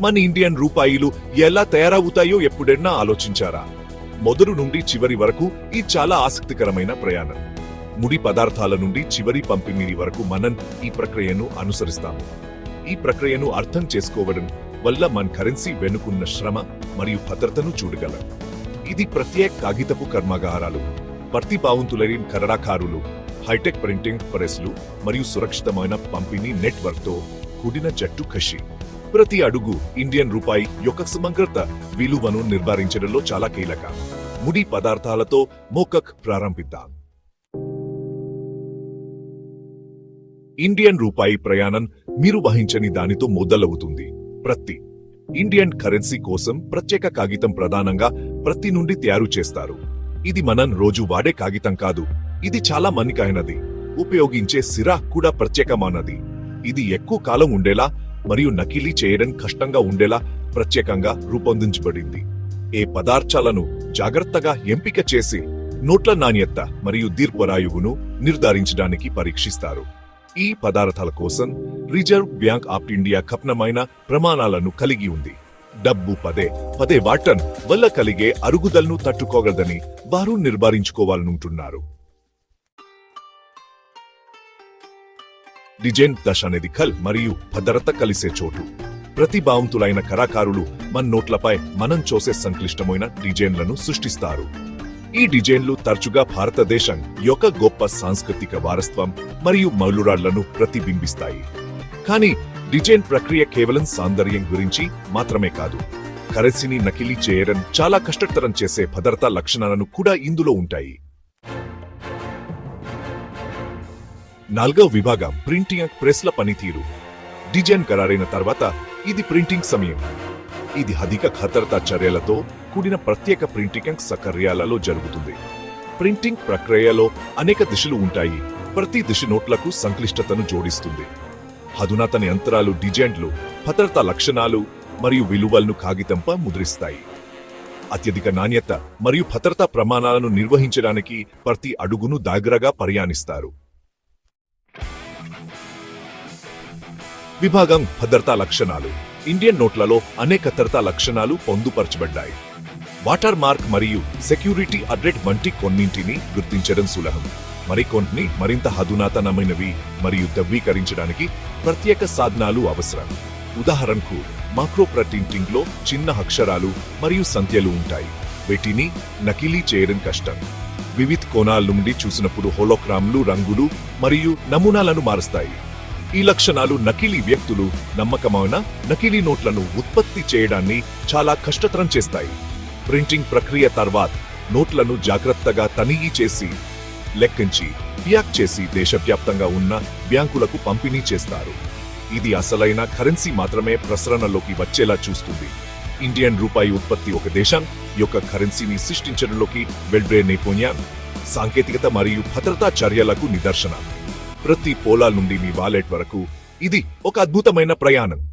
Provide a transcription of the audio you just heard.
మన ఇండియన్ రూపాయిలు ఎలా తయారవుతాయో ఎప్పుడైనా ఆలోచించారా? మొదలు నుండి చివరి వరకు ఈ చాలా ఆసక్తికరమైన ప్రయాణం. ముడి పదార్థాల నుండి చివరి పంపిణీ వరకు మనం ఈ ప్రక్రియను అనుసరిస్తాము ఈ ప్రక్రియను అర్థం చేసుకోవడం వల్ల మన కరెన్సీ వెనుకున్న శ్రమ మరియు భద్రతను చూడగలం. ఇది ప్రత్యేక కాగితపు కర్మాగారాలు ప్రతిభావంతులైన కరడాకారులు హైటెక్ ప్రింటింగ్ ప్రెస్లు మరియు సురక్షితమైన పంపిణీ నెట్వర్క్తో కూడిన జట్టు కషి. ప్రతి అడుగు ఇండియన్ రూపాయి యొక్క సమగ్రత విలువను నిర్ధారించడంలో చాలా కీలక. ముడి పదార్థాలతో మోకక్ ప్రారంభిద్దాం. ఇండియన్ రూపాయి ప్రయాణం మీరు వహించని దానితో మొదలవుతుంది. ప్రతి ఇండియన్ కరెన్సీ కోసం ప్రత్యేక కాగితం ప్రధానంగా ప్రతి నుండి తయారు చేస్తారు. ఇది మనం రోజు వాడే కాగితం కాదు. ఇది చాలా మన్నికైనది. ఉపయోగించే సిరా కూడా ప్రత్యేకమైనది. ఇది ఎక్కువ కాలం ఉండేలా మరియు నకిలీ చేయడం కష్టంగా ఉండేలా ప్రత్యేకంగా రూపొందించబడింది. ఏ పదార్థాలను జాగ్రత్తగా ఎంపిక చేసి నోట్ల నాణ్యత మరియు దీర్ఘరాయువును నిర్ధారించడానికి పరీక్షిస్తారు. ఈ పదార్థాల కోసం రిజర్వ్ బ్యాంక్ ఆఫ్ ఇండియా కప్నమైన ప్రమాణాలను కలిగి ఉంది. డబ్బు పదే పదే వాటన్ వల్ల కలిగే అరుగుదలను తట్టుకోగలదని వారు నిర్ధారించుకోవాలనుంటున్నారు. డిజైన్ దశ అనేది కల్ మరియు భద్రత కలిసే చోటు. ప్రతిభావంతులైన కళాకారులు మన నోట్లపై మనం చూసే సంక్లిష్టమైన డిజైన్లను సృష్టిస్తారు. ఈ డిజైన్లు తరచుగా భారతదేశం యొక్క గొప్ప సాంస్కృతిక వారసత్వం మరియు మౌలురాళ్ళను ప్రతిబింబిస్తాయి. కానీ డిజైన్ ప్రక్రియ కేవలం సౌందర్యం గురించి మాత్రమే కాదు. కరెన్సీని నకిలీ చేయడం చాలా కష్టతరం చేసే భద్రతా లక్షణాలను కూడా ఇందులో ఉంటాయి. నాలుగవ విభాగం ప్రింటింగ్ ప్రెస్ల పనితీరు. డిజైన్ ఖరారైన తర్వాత ఇది ప్రింటింగ్ సమయం. ఇది అధిక ఖతరతా చర్యలతో కూడిన ప్రత్యేక ప్రింటింగ్ సకర్యాలలో జరుగుతుంది. ప్రింటింగ్ ప్రక్రియలో అనేక దిశలు ఉంటాయి. ప్రతి దిశ నోట్లకు సంక్లిష్టతను జోడిస్తుంది. అధునాతన యంత్రాలు డిజైన్లు భద్రతా లక్షణాలు మరియు విలువలను కాగితంపై ముద్రిస్తాయి. అత్యధిక నాణ్యత మరియు భద్రతా ప్రమాణాలను నిర్వహించడానికి ప్రతి అడుగును దగ్గరగా పర్యాణిస్తారు విభాగం భద్రతా లక్షణాలు. ఇండియన్ నోట్లలో అనేక భద్రతా లక్షణాలు పొందుపరచబడ్డాయి. వాటర్ మార్క్ మరియు సెక్యూరిటీ అడ్రెట్ వంటి కొన్నింటిని గుర్తించడం సులభం. మరికొన్ని మరింత అధునాతనమైనవి మరియు ధృవీకరించడానికి ప్రత్యేక సాధనాలు అవసరం. ఉదాహరణకు మాక్రో ప్రింటింగ్లో చిన్న అక్షరాలు మరియు సంఖ్యలు ఉంటాయి. వీటిని నకిలీ చేయడం కష్టం. వివిధ కోణాల నుండి చూసినప్పుడు హోలోక్రామ్లు రంగులు మరియు నమూనాలను మారుస్తాయి. ఈ లక్షణాలు నకిలీ వ్యక్తులు నమ్మకమైన నకిలీ నోట్లను ఉత్పత్తి చేయడాన్ని చాలా కష్టతరం చేస్తాయి. ప్రింటింగ్ ప్రక్రియ తర్వాత నోట్లను జాగ్రత్తగా తనిఖీ చేసి లెక్కించి ప్యాక్ చేసి దేశవ్యాప్తంగా ఉన్న బ్యాంకులకు పంపిణీ చేస్తారు. ఇది అసలైన కరెన్సీ మాత్రమే ప్రసరణలోకి వచ్చేలా చూస్తుంది. ఇండియన్ రూపాయి ఉత్పత్తి ఒక దేశం యొక్క కరెన్సీని సృష్టించడంలోకి వెల్బ్రే నైపుణ్యం సాంకేతికత మరియు భద్రతా చర్యలకు నిదర్శనం. ప్రతి పోలాల నుండి మీ వాలెట్ వరకు ఇది ఒక అద్భుతమైన ప్రయాణం.